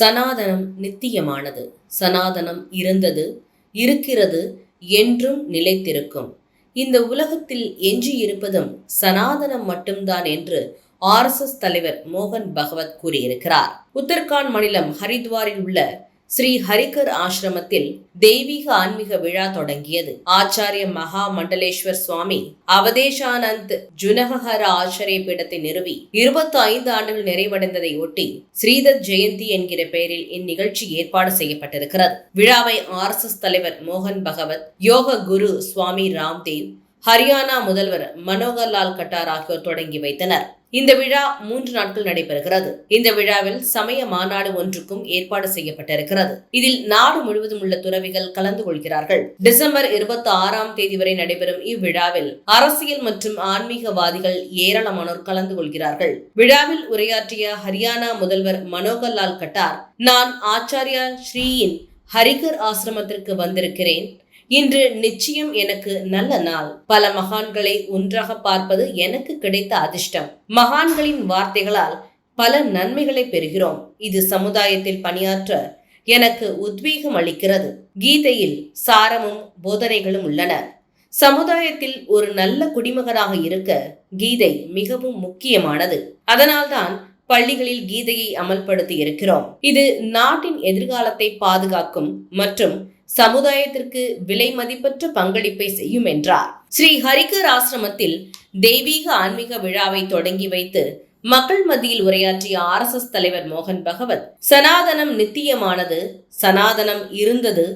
சனாதனம் நித்தியமானது. சனாதனம் இருந்தது இருக்கிறது என்றும் நிலைத்திருக்கும். இந்த உலகத்தில் எஞ்சியிருப்பதும் சனாதனம் மட்டும்தான் என்று ஆர்எஸ்எஸ் தலைவர் மோகன் பகவத் கூறியிருக்கிறார். உத்தரகாண்ட் மாநிலம் ஹரித்வாரில் உள்ள ஸ்ரீ ஹரிகர் ஆசிரமத்தில் தெய்வீக ஆன்மீக விழா தொடங்கியது. ஆச்சாரிய மகா மண்டலேஸ்வர் சுவாமி அவதேஷானந்த் ஜுனகஹர ஆச்சரிய பீடத்தை நிறுவி இருபத்தி ஐந்து ஆண்டுகள் நிறைவடைந்ததை ஒட்டி ஸ்ரீதத் ஜெயந்தி என்கிற பெயரில் இந்நிகழ்ச்சி ஏற்பாடு செய்யப்பட்டிருக்கிறது. விழாவை ஆர்எஸ்எஸ் தலைவர் மோகன் பகவத் யோக குரு சுவாமி ராம்தேவ் ஹரியானா முதல்வர் மனோகர்லால் கட்டார் ஆகியோர் தொடங்கி வைத்தனர். இந்த விழா மூன்று நாட்கள் நடைபெறுகிறது. இந்த விழாவில் சமய மாநாடு ஒன்றுக்கும் ஏற்பாடு செய்யப்பட்டிருக்கிறது. இதில் நாடு முழுவதும் உள்ள துறவிகள் கலந்து கொள்கிறார்கள். டிசம்பர் இருபத்தி ஆறாம் தேதி வரை நடைபெறும் இவ்விழாவில் அரசியல் மற்றும் ஆன்மீகவாதிகள் ஏராளமானோர் கலந்து கொள்கிறார்கள். விழாவில் உரையாற்றிய ஹரியானா முதல்வர் மனோகர்லால் கட்டார் நான் ஆச்சாரியா ஸ்ரீயின் ஹரிகர் ஆசிரமத்திற்கு வந்திருக்கிறேன். இன்று நிச்சயம் எனக்கு நல்ல நாள். பல மகான்களை ஒன்றாக பார்ப்பது எனக்கு கிடைத்த அதிர்ஷ்டம். மகான்களின் வார்த்தைகளால் பல நன்மைகளை பெறுகிறோம். இது சமுதாயத்தில் பணியாற்ற எனக்கு உத்வேகம் அளிக்கிறது. கீதையில் சாரமும் போதனைகளும் உள்ளன. சமுதாயத்தில் ஒரு நல்ல குடிமகனாக இருக்க கீதை மிகவும் முக்கியமானது. அதனால்தான் பள்ளிகளில் கீதையை அமல்படுத்தி இருக்கிறோம். இது நாட்டின் எதிர்காலத்தை பாதுகாக்கும் மற்றும் சமுதாயத்திற்கு விலை மதிப்பற்ற பங்களிப்பை செய்யும் என்றார். ஸ்ரீ ஹரிகர் ஆசிரமத்தில் தெய்வீக ஆன்மீக விழாவை தொடங்கி வைத்து மக்கள் மத்தியில் உரையாற்றிய ஆர்எஸ்எஸ் தலைவர் மோகன் பகவத் சனாதனம் நித்தியமானது சனாதனம் இருந்தது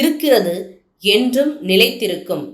இருக்கிறது என்றும் நிலைத்திருக்கும்.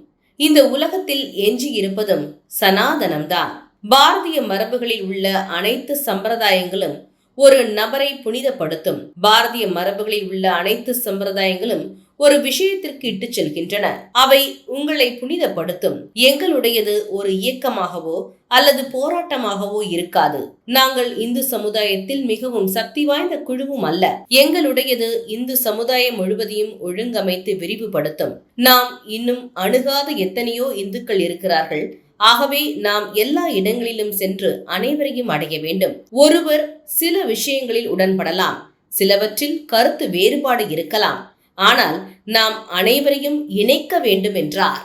இந்த உலகத்தில் எஞ்சி இருப்பதும் சனாதனம்தான். பாரதிய மரபுகளில் உள்ள அனைத்து சம்பிரதாயங்களும் ஒரு நபரை புனிதப்படுத்தும். பாரதிய மரபுகளில் உள்ள அனைத்து சம்பிரதாயங்களும் ஒரு விஷயத்திற்கு இட்டு செல்கின்றன. அவை உங்களை புனிதப்படுத்தும். எங்களுடையது ஒரு இயக்கமாகவோ அல்லது போராட்டமாகவோ இருக்காது. நாங்கள் இந்து சமுதாயத்தில் மிகவும் சக்தி வாய்ந்த குழுவும் அல்ல. எங்களுடையது இந்து சமுதாயம் முழுவதையும் ஒழுங்கமைத்து விரிவுபடுத்தும். நாம் இன்னும் அணுகாத எத்தனையோ இந்துக்கள் இருக்கிறார்கள். ஆகவே நாம் எல்லா இடங்களிலும் சென்று அனைவரையும் அடைய வேண்டும். ஒருவர் சில விஷயங்களில் உடன்படலாம். சிலவற்றில் கருத்து வேறுபாடு இருக்கலாம். ஆனால் நாம் அனைவரையும் இணைக்க வேண்டும் என்றார்